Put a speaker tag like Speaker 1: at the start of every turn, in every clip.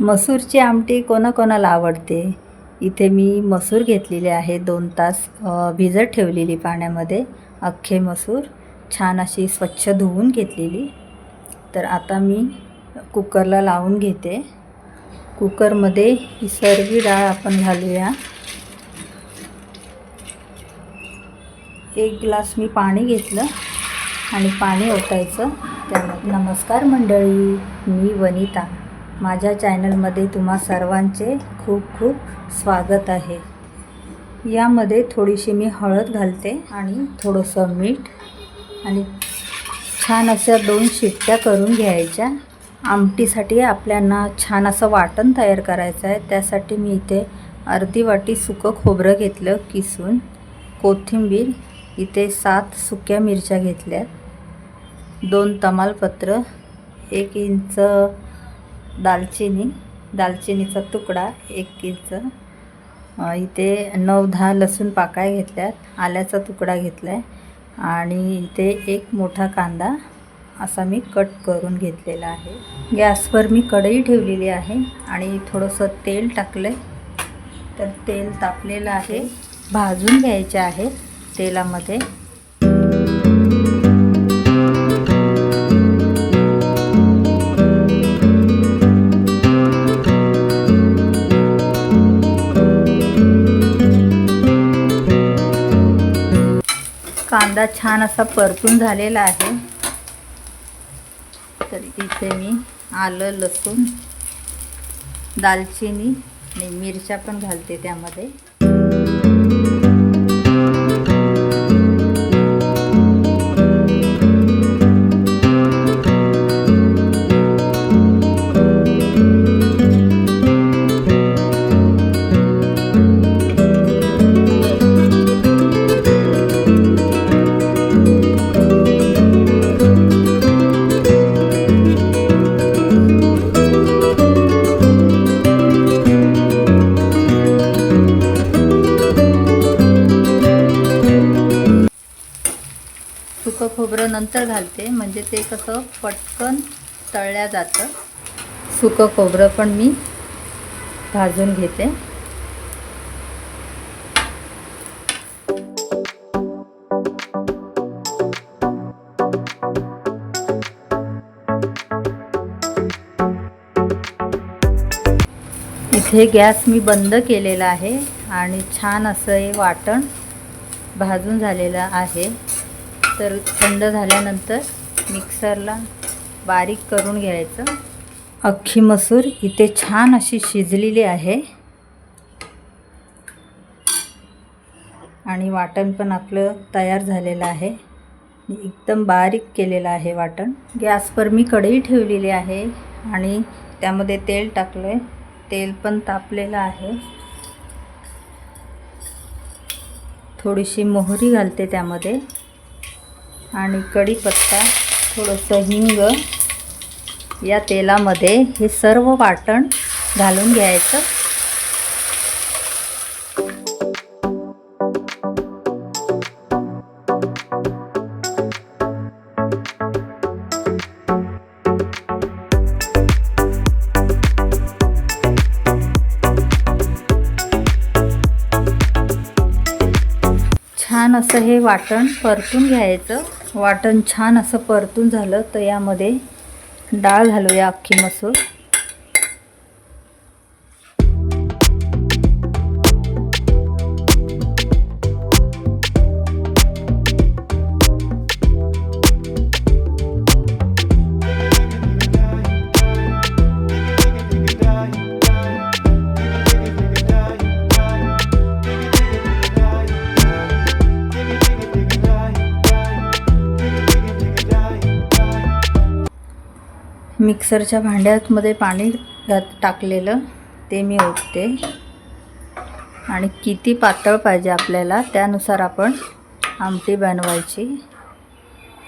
Speaker 1: मसूरची आमटी कोणाकोणाला आवडते? इथे मी मसूर घेतलेले आहे दोन तास भिजत ठेवलेली पाण्यामध्ये. अख्खे मसूर छान अशी स्वच्छ धुवून घेतलेली. तर आता मी कुकरला लावून घेते. कुकरमध्ये ही सर्वी डाळ आपण घालूया. एक ग्लास मी पाणी घेतलं आणि पाणी ओतायचं. त्यामध्ये नमस्कार मंडळी मी वनिता. माझ्या चॅनलमध्ये तुम्हा सर्वांचे खूप खूप स्वागत आहे. यामध्ये थोडीशी मी हळद घालते आणि थोडंसं मीठ आणि छान अशा दोन शिट्ट्या करून घ्यायच्या. आमटीसाठी आपल्याला छान असं वाटण तयार करायचं आहे. त्यासाठी मी इथे अर्धी वाटी सुकं खोबरं घेतलं किसून. कोथिंबीर इथे सात सुक्या मिरच्या घेतल्यात दोन तमालपत्र एक इंच दालचिनी दालचिनीचा तुकडा एक इंच इथे नऊ दहा लसूण पाकळ्या घेतल्यात आल्याचा तुकडा घेतला आहे आणि इथे एक मोठा कांदा असा मी कट करून घेतलेला आहे. गॅसवर मी कढई ठेवलेली आहे आणि थोडंसं तेल टाकलं आहे तर तेल तापलेलं आहे. भाजून घ्यायचे आहे तेलामध्ये. कांदा छान असा परतून झालेला आहे. तर इथे मी आलं लसूण दालचिनी आणि मिरच्या पण घालते त्यामध्ये. खोबरं नंतर घालते. म्हणजे ते कसं पटकन तळल्या जातं. सुकं खोबरं पण मी भाजून घेते. इथे गॅस मी बंद केलेला आहे आणि छान असं हे वाटण भाजून झालेलं आहे. तर थंड झाल्यानंतर मिक्सरला बारीक करून घ्यायचं. अख्खी मसूर इथे छान अशी शिजलेली आहे. आणि वाटण पण आपलं तयार झालेलं आहे. एकदम बारीक केलेलं आहे वाटण. गॅसवर मी कढई ठेवलेली आहे आणि त्यामध्ये तेल टाकलं आहे तेल पण तापलेलं आहे. थोडीशी मोहरी घालते त्यामध्ये. आणि कढीपत्ता थोडंसं हिंग या तेलामध्ये हे सर्व वाटण घालून घ्यायचं. छान असं हे वाटण परतून घ्यायचं. वाटण छान असं परतून झालं तर यामध्ये डाळ घालूया अख्खी मसूर. मिक्सरच्या भांड्यामध्ये पाणी घात टाकलेलं. ते मी ओतते. आणि किती पातळ पाहिजे आपल्याला त्यानुसार आपण आमटी बनवायची.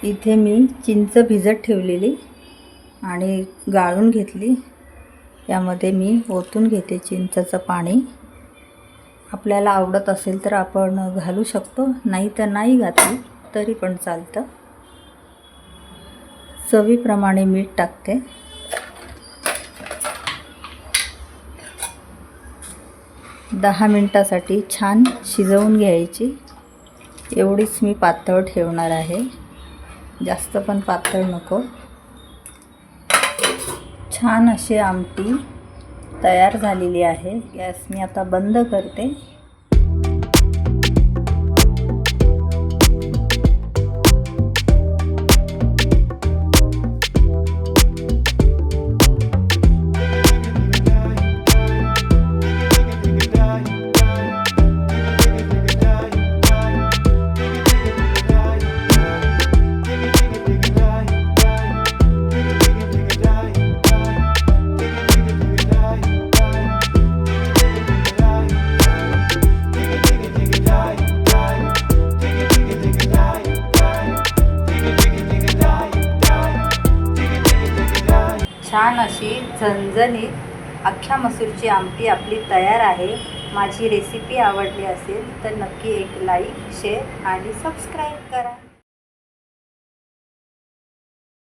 Speaker 1: इथे मी चिंच भिजत ठेवलेली आणि गाळून घेतली. यामध्ये मी ओतून घेते चिंचाचं पाणी. आपल्याला आवडत असेल तर आपण घालू शकतो नाही तर नाही घातली तरी पण चालतं. चवीप्रमाणे मीठ टाकते. दहा मिनटासाठी छान शिजवून घ्यायची. एवढीच मी पातळ ठेवणार आहे. जास्त पण पातळ नको. छान अशी आमटी तयार झालेली आहे. गॅस मी आता बंद करते. अशी झणझणीत अख्ख्या मसूरची आमटी आपली तयार आहे. माझी रेसिपी आवडली असेल तर नक्की एक लाईक शेअर आणि सबस्क्राईब करा.